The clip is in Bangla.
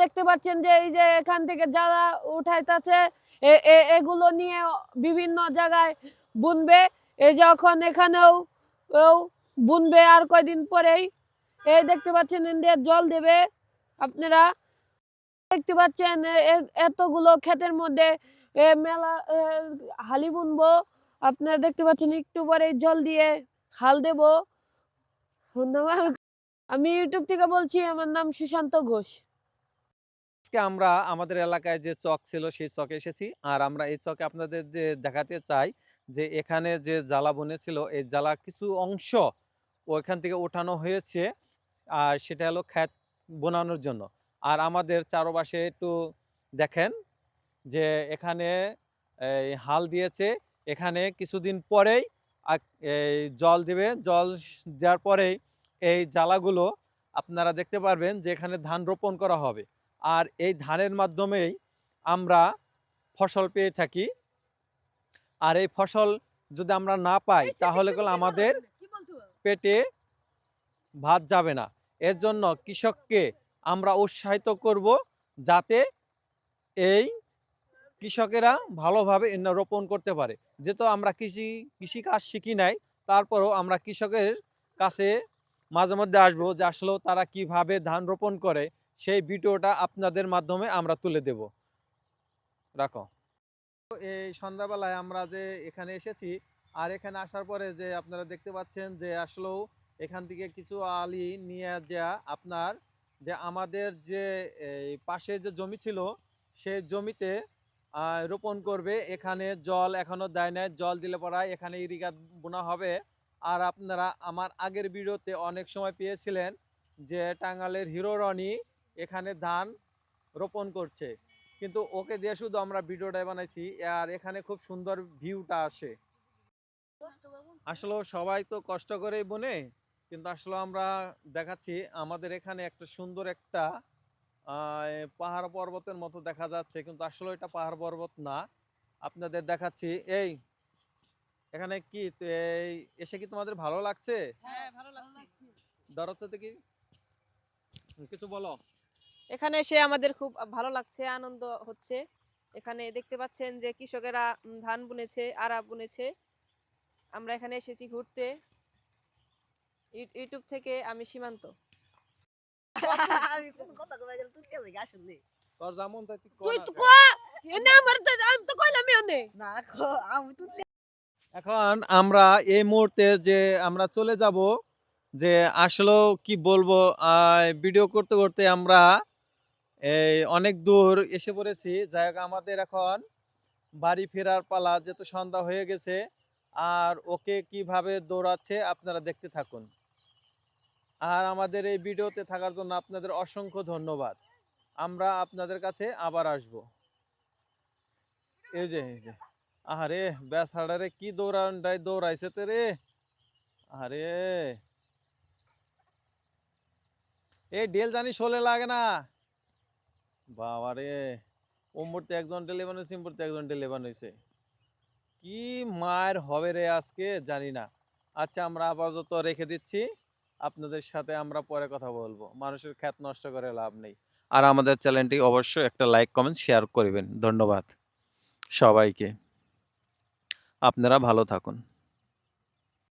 দেখতে পাচ্ছেন যে এই যে এখান থেকে যারা উঠাইতেছে এগুলো নিয়ে বিভিন্ন জায়গায় বুনবে। এই যখন এখানেও বুনবে আর কয়দিন পরেই। এই দেখতে পাচ্ছেন ইন্ডিয়ার জল দেবে আপনারা। দেখতে পাচ্ছেন এতগুলো ক্ষেতের মধ্যে মেলা হালি বুনবো। আপনারা দেখতে পাচ্ছেন একটু পরে জল দিয়ে হাল দেব। আমি ইউটিউব থেকে বলছি, আমার নাম সুশান্ত ঘোষ। আজকে আমরা আমাদের এলাকায় যে চক ছিল, সেই চকে এসেছি। আর আমরা এই চকে আপনাদের যে দেখাতে চাই যে এখানে যে জ্বালা বনেছিল এই জ্বালা কিছু অংশ ওইখান থেকে ওঠানো হয়েছে। আর সেটা হলো খ্যাত বোনানোর জন্য। আর আমাদের চারপাশে একটু দেখেন যে এখানে হাল দিয়েছে। এখানে কিছুদিন পরেই জল দিবে। জল দেওয়ার পরেই এই জ্বালাগুলো আপনারা দেখতে পারবেন যে এখানে ধান রোপণ করা হবে। আর এই ধানের মাধ্যমেই আমরা ফসল পেয়ে থাকি। আর এই ফসল যদি আমরা না পাই তাহলে কল আমাদের পেটে ভাত যাবে না। এর জন্য কৃষককে আমরা উৎসাহিত করব যাতে এই কৃষকেরা ভালোভাবে রোপণ করতে পারে। যেহেতু আমরা কৃষি কৃষিকাজ শিখি নাই তারপরও আমরা কৃষকের কাছে মাঝে মধ্যে আসব যে আসলেও তারা কীভাবে ধান রোপণ করে সেই ভিডিওটা আপনাদের মাধ্যমে আমরা তুলে দেব। রাখো। এই সন্ধ্যাবেলায় আমরা যে এখানে এসেছি, আর এখানে আসার পরে যে আপনারা দেখতে পাচ্ছেন যে আসলেও এখান থেকে কিছু আলি নিয়ে যা আপনার যে আমাদের যে পাশে যে জমি ছিল, সেই জমিতে রোপণ করবে। এখানে জল এখনও দেয় নাই, জল দিলে পড়া এখানে ইরিগাত বোনা হবে। আর আপনারা আমার আগের ভিডিওতে অনেক সময় পেয়েছিলেন যে টাঙ্গালের হিরো রনি এখানে ধান রোপণ করছে। কিন্তু ওকে দিয়ে শুধু আমরা ভিডিওটাই বানাইছি আর এখানে খুব সুন্দর ভিউটা আসে। আসলে সবাই তো কষ্ট করেই বনে কিন্তু আসলে আমরা দেখাচ্ছি আমাদের এখানে একটা সুন্দর একটা পাহাড় পর্বতের মতো দেখা যাচ্ছে কিন্তু আসলে এটা পাহাড় পর্বত না। আপনাদের দেখাচ্ছি এই এখানে কি এই এসে কি তোমাদের ভালো লাগছে? হ্যাঁ ভালো লাগছে। থেকে কিছু বলো। এখানে এসে আমাদের খুব ভালো লাগছে আনন্দ হচ্ছে। এখানে দেখতে পাচ্ছেন যে কৃষকেরা ধান বুনেছে আরা বুনেছে। আমরা এখানে এসেছি ঘুরতে। ইউটিউব থেকে আমি সীমান্ত। এখন আমরা এই মুহূর্তে যে আমরা চলে যাব যে আসলেও কি বলব আহ, ভিডিও করতে করতে আমরা এই অনেক দূর এসে পড়েছি। যাই আমাদের এখন বাড়ি ফেরার পালা, যেহেতু সন্ধ্যা হয়ে গেছে, আর ওকে কীভাবে দৌড়াচ্ছে আপনারা দেখতে থাকুন। আর আমাদের এই ভিডিওতে থাকার জন্য আপনাদের অসংখ্য ধন্যবাদ। আমরা আপনাদের কাছে আবার আসব। এই যে এই যে আরে বেসাড়ারে কি দৌড়ানটাই দৌড়াইছে তো রে। আরে এই, ডেল জানি শোলে লাগে না। বাবা রে ও মুহূর্তে একজন ডেলে বানিয়েছে এই মুহূর্তে একজন ডেলে বানিয়েছে কি মায়ের হবে রে আজকে, জানি না। আচ্ছা আমরা আপাতত রেখে দিচ্ছি। আপনাদের সাথে আমরা পরে কথা বলব। মানুষের খ্যাত নষ্ট করে লাভ নেই। আর আমাদের চ্যানেলটি অবশ্যই একটা লাইক কমেন্ট শেয়ার করবেন। ধন্যবাদ সবাইকে। আপনারা ভালো থাকুন।